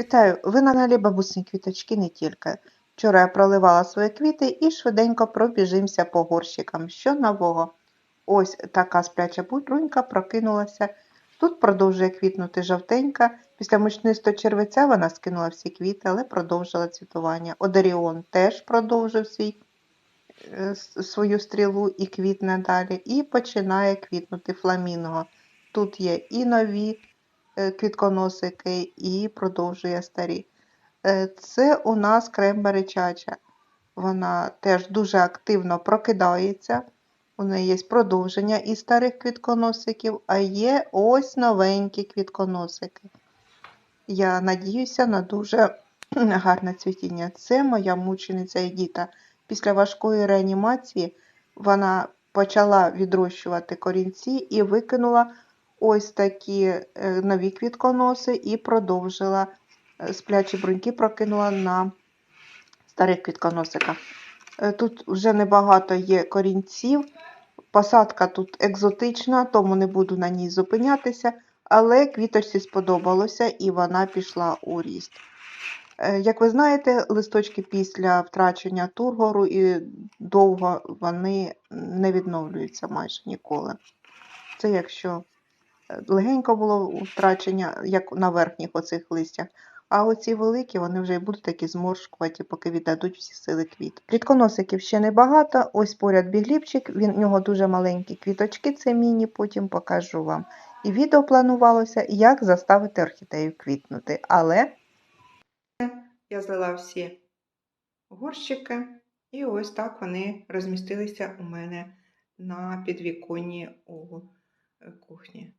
Вітаю! Ви на каналі Бабусні квіточки не тільки. Вчора я проливала свої квіти і швиденько пробіжимося по горщикам. Що нового? Ось така спляча брунька прокинулася. Тут продовжує квітнути жовтенька. Після мучнистого червеця вона скинула всі квіти, але продовжила цвітування. Одаріон теж продовжив свій, е, свою стрілу і квітне далі. І починає квітнути фламінго. Тут є і нові квітконосики і продовжує старі. Е, Це у нас крембері чача. Вона теж дуже активно прокидається. У неї є продовження із старих квітконосиків, а є ось новенькі квітконосики. Я надіюся на дуже гарне цвітіння. Це моя мучениця Едіта. Після важкої реанімації вона почала відрощувати корінці і викинула ось такі е, нові квітконоси і продовжила е, сплячі бруньки прокинула на старих квітконосиках. Е, Тут вже небагато є корінців. Посадка тут екзотична, тому не буду на ній зупинятися, але квіточці сподобалося і вона пішла у ріст. Як ви знаєте, листочки після втрачення тургору і довго вони не відновлюються майже ніколи. Це якщо легенько було втрачення, як на верхніх оцих листях. А оці великі, вони вже й будуть такі зморшкуваті, поки віддадуть всі сили квіт. Квітконосиків ще небагато. Ось поряд бігліпчик, в нього дуже маленькі квіточки, це міні, потім покажу вам. І відео планувалося, як заставити орхідею квітнути. Але я злила всі горщики, і ось так вони розмістилися у мене на підвіконні у кухні.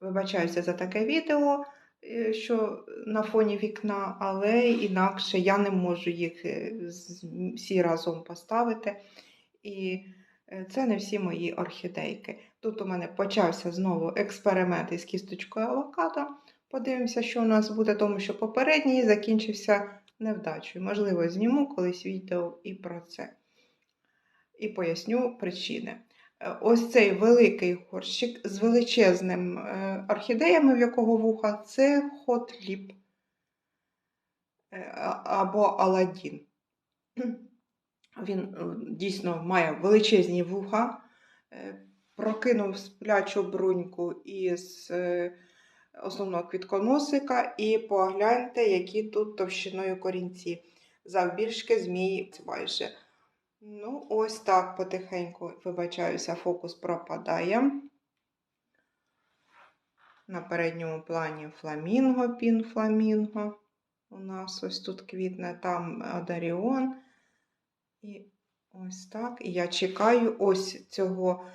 Вибачаюся за таке відео, е, що на фоні вікна, але інакше я не можу їх е, всі разом поставити. І е, це не всі мої орхідейки. Тут у мене почався знову експеримент із кісточкою авокадо. Подивимося, що у нас буде, тому що попередній закінчився невдачею. Можливо, зніму колись відео і про це. І поясню причини. Е, Ось цей великий горщик з величезним е, орхідеями, в якого вуха, це Lip е, або Аладдін. Він дійсно має величезні вуха, прокинув сплячу бруньку із основного квітконосика, і погляньте, які тут товщиною корінці. Завбільшки змії майже. Ну, ось так потихеньку, вибачаюся, фокус пропадає. На передньому плані фламінго, пін фламінго. У нас ось тут квітне, там Одаріон. І ось так. І я чекаю ось цього,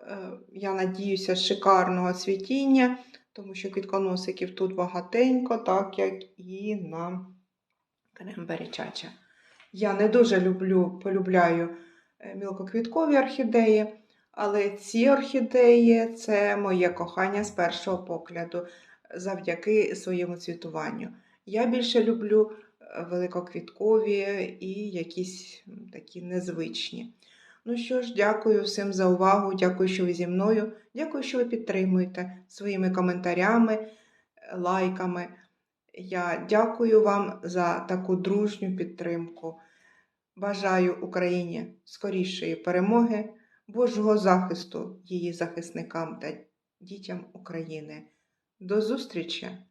е, я надіюся, шикарного цвітіння, тому що квітконосиків тут багатенько, так як і на крембері чача. Я не дуже люблю, полюбляю е, мілкоквіткові орхідеї, але ці орхідеї це моє кохання з першого погляду завдяки своєму цвітуванню. Я більше люблю е, великоквіткові і якісь такі незвичні. Ну що ж, дякую всім за увагу, дякую, що ви зі мною, дякую, що ви підтримуєте своїми коментарями, лайками. Я дякую вам за таку дружню підтримку. Бажаю Україні скорішої перемоги, Божого захисту її захисникам та дітям України. До зустрічі!